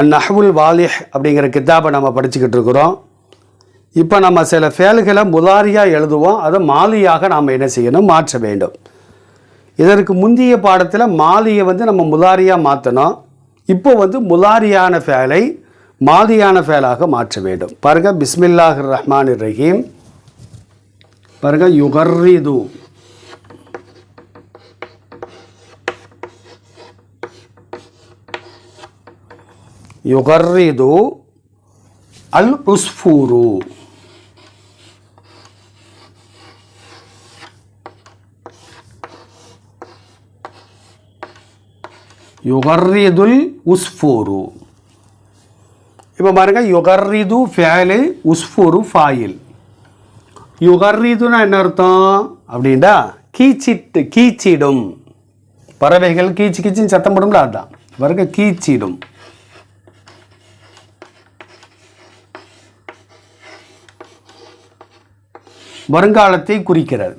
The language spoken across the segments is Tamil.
அந்நஹ்வுல் வாலிஹ் அப்படிங்கிற கித்தாபை நம்ம படிச்சுக்கிட்டு இருக்கிறோம். இப்போ நம்ம சில ஃபேல்களை முதாரியாக எழுதுவோம். அதை மாலியாக நாம் என்ன செய்யணும்? மாற்ற வேண்டும். இதற்கு முந்தைய பாடத்தில் மாலியை வந்து நம்ம முதாரியாக மாற்றணும் இப்போ வந்து முதாரியான ஃபேலை மாதியான ஃபேலாக மாற்ற வேண்டும். பாருங்கள் பிஸ்மில்லாஹ் ரஹ்மான் ரஹீம். பாருங்கள் யுகர்ரிது. யுகர்ரிது அல் உஸ்ஃபூரு. யுகர்ரிதுல் உஸ்ஃபூரு. இப்போ பாருங்க யுகர்ரிது ஃபேலு உஸ்ஃபூரு ஃபாயில். யுகர்ரிதுனா என்ன அர்த்தம்? அப்படின்டா கீச்சிட்டு கீச்சிடும். பறவைகள் கீச்சு கீச்சின்னு சத்தம் போடும்ல அதுதான் பாருங்க கீச்சிடும். வருங்காலத்தை குறிக்கிறது.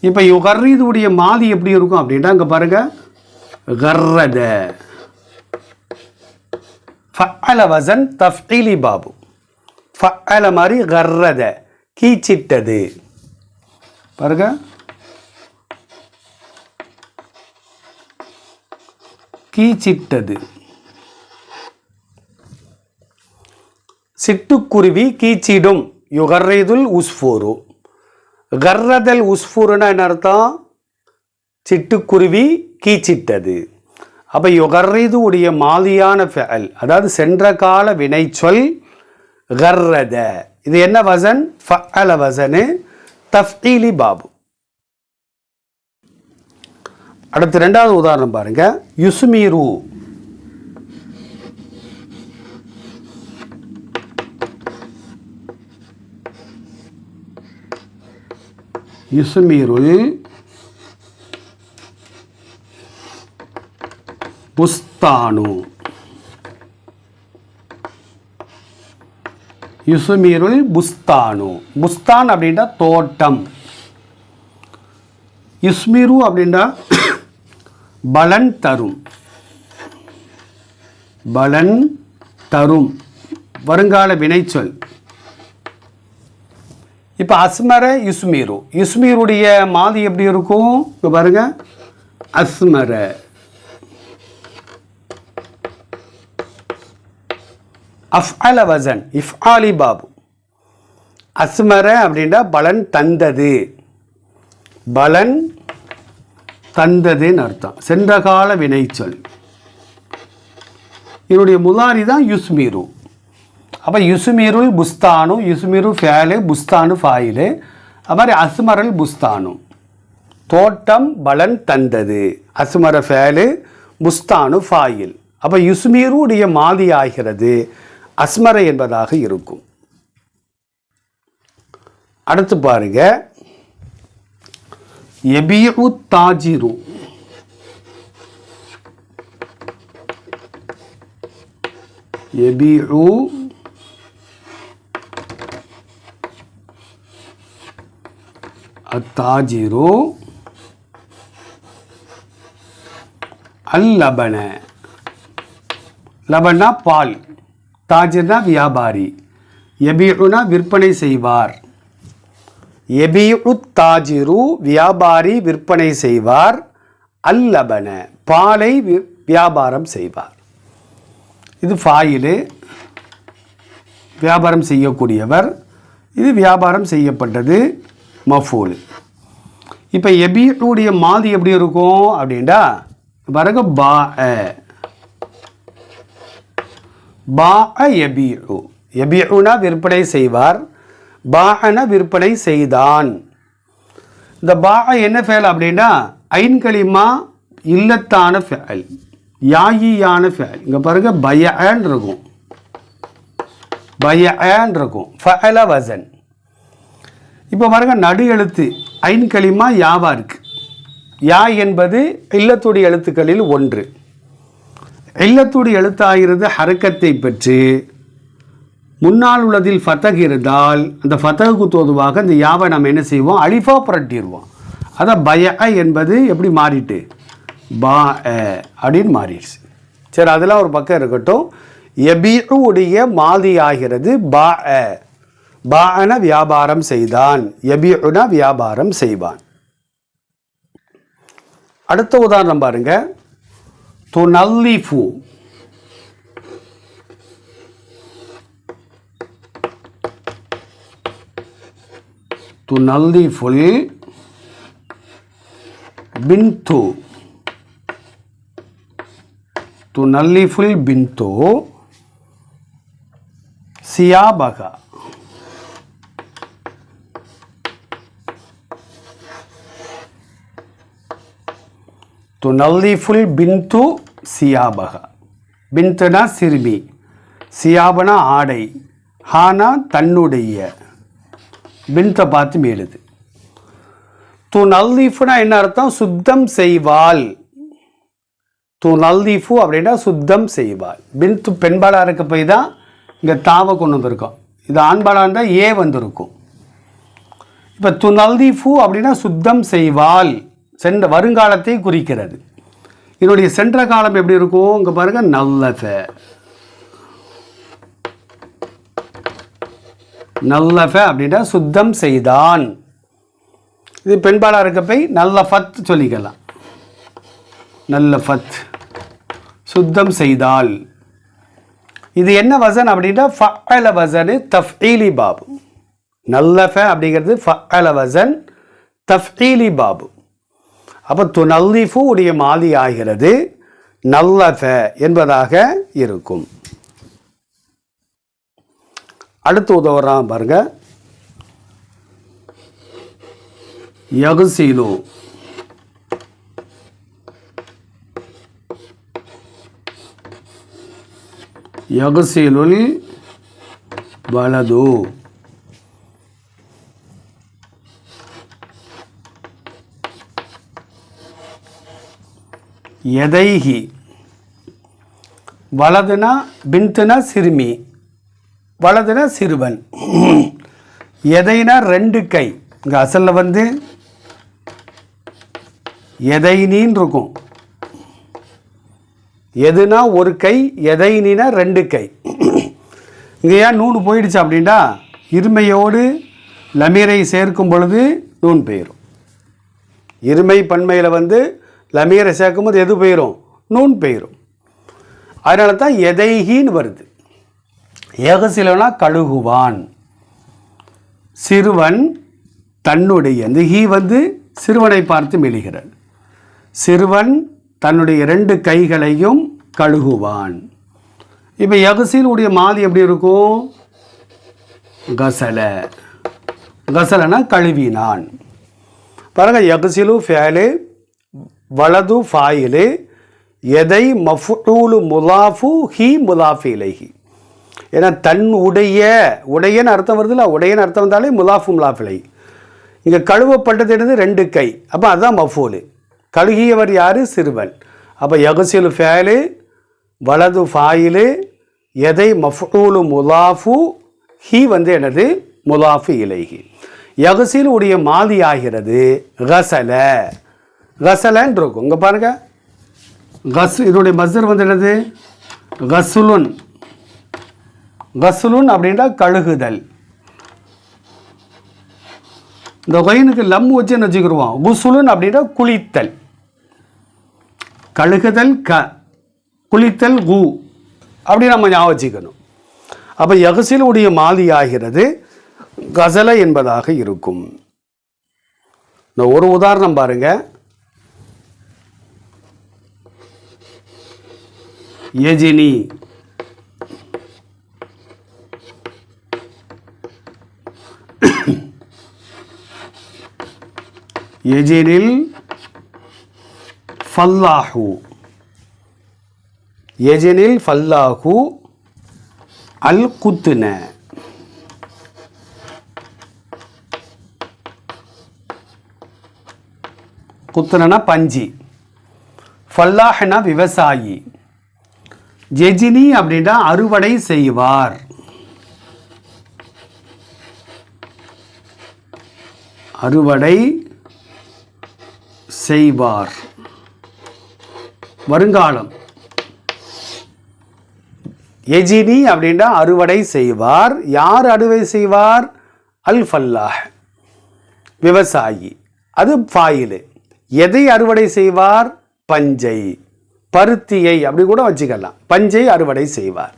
இப்போ கர்ரீதுடைய மாதி எப்படி இருக்கும் அப்படின்னா இங்கே பாருங்க. கர்ரத. ஃபஅல வசன் தஃஇலி பாபு. ஃபஅல மாதிரி கர்ரத. கீச்சிட்டது. பாருங்க. கீச்சிட்டது. சிட்டுக்குருவி கீச்சிடும். யுகர்ரிதுல் உஸ்ஃபூரு. கர்ரதல் உஸ்ஃபூருன்னா என்ன அர்த்தம்? சிட்டுக்குருவி கீச்சிட்டது. அப்போ யுகர்ரிது உடைய மாதியான ஃபெல் அதாவது சென்ற கால வினைச்சொல் கர்ரத. இது என்ன வசன்? ஃபஅல வசனு தஃப்டீலி பாபு. அடுத்து ரெண்டாவது உதாரணம் பாருங்க. யுஸ்மீரு. யுஸ்மீருல் புஸ்தானு. யுசுமீருல் புஸ்தானு. புஸ்தான் அப்படின்னா தோட்டம். இஸ்மீரு அப்படின்னா பலன் தரும். பலன் தரும். வருங்கால வினைச்சொல். இப்போ அஸ்மர யுஸ்மீரு யுஸ்மீருடைய மாதி எப்படி இருக்கும்? இப்போ பாருங்க. அஸ்மர. அஃப்அல வசன் இஃப்ஆலி பாபு. அஸ்மர அப்படின்னா பலன் தந்தது. பலன் தந்ததுன்னு அர்த்தம். சென்ற கால வினைச்சொல். இதனுடைய முதாரி தான் யுஸ்மீரு. அப்போ யுசுமீருல் புஸ்தானு யுசுமீரு ஃபேலு புஸ்தானு ஃபாயிலு அது மாதிரி அசுமரல் புஸ்தானு தோட்டம் பலன் தந்தது அசுமர ஃபேலு புஸ்தானு ஃபாயில் அப்போ யுசுமீருடைய மாதி ஆகிறது அஸ்மர என்பதாக இருக்கும். அடுத்து பாருங்க எபியு தாஜிரு எபியு அத்தாஜிரு அல்லபன. லபனா பால். தாஜிர்னா வியாபாரி. எபியுனா விற்பனை செய்வார். எபியு தாஜிரு வியாபாரி விற்பனை செய்வார். அல்லபன பாலை வியாபாரம் செய்வார். இது ஃபாயிலு. வியாபாரம் செய்யக்கூடியவர். இது வியாபாரம் செய்யப்பட்டது. மஃபூல். இப்போ எபியுடைய மாதி எப்படி இருக்கும் அப்படின்டா பாருங்க பா பா எபியு எபியுனா விற்பனை செய்வார் பாஅன விற்பனை செய்தான். இந்த பா என்ன ஃபேல் அப்படின்னா ஐன்களிமா இல்லத்தான ஃபேல் யாயியான ஃபேல். இங்கே பாருங்க பயன் இருக்கும். பயன் இருக்கும். ஃபல வசன் இப்போ பாருங்க நடு எழுத்து ஐன் களிமா யாவா இருக்கு? யா என்பது இல்லத்துடைய எழுத்துக்களில் ஒன்று. இல்லத்துடைய எழுத்தாகிறது ஹரக்கத்தை பெற்று முன்னால் உள்ளதில் ஃபத்தக் இருந்தால் அந்த ஃபத்தகுக்கு தோதுவாக இந்த யாவை நம்ம என்ன செய்வோம்? அலிஃபா புரட்டிடுவோம். அதான் பய என்பது எப்படி மாறிட்டு? பா அப்படின்னு மாறிடுச்சு. சரி அதெல்லாம் ஒரு பக்கம் இருக்கட்டும். எபியுடைய உடைய மாதி ஆகிறது பா பாஅன வியாபாரம் செய்தான். எபியுனா வியாபாரம் செய்வான். அடுத்த உதாரணம் பாருங்க. துனல்லிஃபு. துனல்லிஃபுல் பின்து. துனல்லிஃபுல் பின்து. சியாபகா. துனல்லிஃபுல் பின்து சியாபக. பின்துனா சிறுமி. சியாபனா ஆடை. ஹானா தன்னுடைய. பின்த்தை பார்த்து மேலுது. து நல்தீஃபுனா என்ன அர்த்தம்? சுத்தம் செய்வாள். து நல்தீஃபு அப்படின்னா சுத்தம் செய்வாள். பின்து பெண்பாளாக இருக்க போய் தான் இங்கே தாவை கொண்டு வந்திருக்கோம். இது ஆண்பாளாக இருந்தால் ஏ வந்திருக்கும். இப்போ து நல்தீஃபு அப்படின்னா சுத்தம் செய்வாள். சென்ற வருங்காலத்தை குறிக்கிறது. இதனுடைய சென்ற காலம் எப்படி இருக்கும்? இங்கே பாருங்க நல்லஃப நல்லஃப அப்படின்னா சுத்தம் செய்தான். இது பெண்பாளாக இருக்கப்பை நல்ல ஃபத் சொல்லிக்கலாம். நல்ல ஃபத். சுத்தம் செய்தால். இது என்ன வசன் அப்படின்னா ஃபல வசனு தஃஈலி பாபு. நல்லஃப அப்படிங்கிறது ஃபல வசன் தஃஈலி பாபு. அப்போ துனல்லிஃபு உடைய மாலி ஆகிறது நல்லத என்பதாக இருக்கும். அடுத்து உதவுறான் பாருங்க. யகுசீலு. யகுசீலுல் வலது. எதைஹி? வலதுனா பின்துனா சிறுமி. வலதுனா சிறுவன். எதைனா ரெண்டு கை. இங்கே அசலில் வந்து எதைனின்னு இருக்கும். எதுனா ஒரு கை எதைனினா ரெண்டு கை. இங்கே ஏன் நூன் போயிடுச்சு அப்படின்னா இருமையோடு லமீரை சேர்க்கும் பொழுது நூன் போயிடும் இருமை பன்மையில் வந்து லமீரை சேர்க்கும்போது எது போயிடும் நூன் போயிடும் அதனால தான் எதைகின்னு வருது. ஏகசிலனா கழுகுவான். சிறுவன் தன்னுடைய இந்த ஹீ வந்து சிறுவனை பார்த்து மெழுகிறார் சிறுவன் தன்னுடைய ரெண்டு கைகளையும் கழுகுவான். இப்போ யகசில் மாதி எப்படி இருக்கும்? கசல. கசலனா கழுவினான். பாருங்க யகசிலு ஃபேலு வலது ஃபாயிலு எதை மஃபூலு முலாஃபு ஹி முலாஃபு இலைஹி. ஏன்னா தன் உடைய உடையன்னு அர்த்தம் வருதுல்ல உடையன்னு அர்த்தம் வந்தாலே முலாஃபு முலாஃபிலை இங்கே கழுவப்பட்டது ரெண்டு கை. அப்போ அதுதான் மஃபூலு. கழுகியவர் யார்? சிறுவன். அப்போ யகுசிலு ஃபேலு வலது ஃபாயிலு எதை மஃபூலு முலாஃபு ஹி வந்து எனது முலாஃபு இலைஹி. யகுசில் உடைய மாதி ஆகிறது கசலை. கசலன் இருக்கும் இங்கே பாருங்க. கஸ் இதனுடைய மஸ்தர் வந்து என்னது? கசுலுன். கசுலுன் அப்படின்னா கழுகுதல். இந்த ஒயினுக்கு லம் வச்சுன்னு வச்சுக்கிடுவோம் குசுலுன் அப்படின்னா குளித்தல். கழுகுதல் க குளித்தல் கு. அப்படி நம்ம ஞாபகம் வச்சுக்கணும். அப்போ யகசிலுடைய மாதி ஆகிறது கசலை என்பதாக இருக்கும். இந்த ஒரு உதாரணம் பாருங்கள் ये जीनी। ये जीनिल फल्लाहु। ये जीनिल फल्लाहू अलकुतन குத்துனா பஞ்சி ஜெஜினி அப்படின்னா அறுவடை செய்வார். அறுவடை செய்வார். வருங்காலம். எஜினி அப்படின்னா அறுவடை செய்வார். யார் அறுவடை செய்வார்? அல் ஃபல்லாஹ் விவசாயி. அது ஃபாயிலு. எதை அறுவடை செய்வார்? பஞ்சை. பருத்தியை அப்படி கூட வச்சுக்கலாம். பஞ்சை அறுவடை செய்வார்.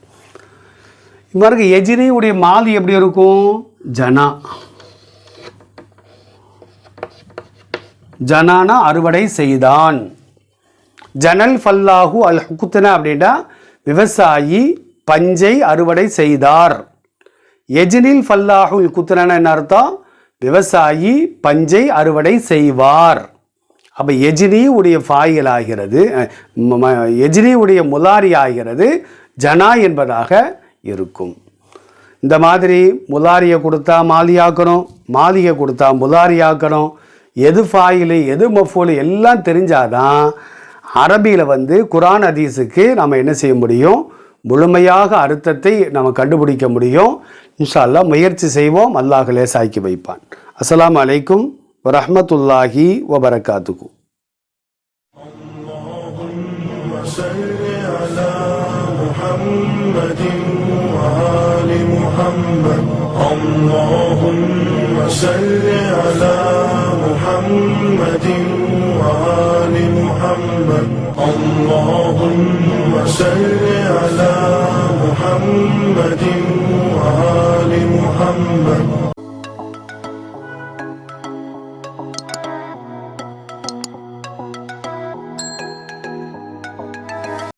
இவருக்கு எஜினியுடைய மாலி எப்படி இருக்கும்? ஜனா. ஜனானா அறுவடை செய்தான். ஜனல் ஃபல்லாஹு அல் ஹுக்குத்தன அப்படின்னா விவசாயி பஞ்சை அறுவடை செய்தார். எஜினில் ஃபல்லாஹுல் குத்துனன என்ன அர்த்தம்? விவசாயி பஞ்சை அறுவடை செய்வார். அப்போ எஜினி உடைய ஃபாயில் ஆகிறது எஜினி உடைய முலாரி ஆகிறது ஜனா என்பதாக இருக்கும். இந்த மாதிரி முலாரியை கொடுத்தா மாலியாக்கணும் மாலியை கொடுத்தா முலாரியாக்கணும். எது ஃபாயிலு எது மஃபூலு எல்லாம் தெரிஞ்சாதான் அரபியில் வந்து குரான் அதீஸுக்கு நம்ம என்ன செய்ய முடியும்? முழுமையாக அர்த்தத்தை நம்ம கண்டுபிடிக்க முடியும். இன்ஷா அல்லாஹ் முயற்சி செய்வோம். அல்லாஹ் லேசாக்கி வைப்பான். அஸ்லாம் அலைக்கும் ورحمة الله وبركاته. اللهم صل على محمد وآل محمد. اللهم صل على محمد وآل محمد. اللهم صل على محمد وآل محمد.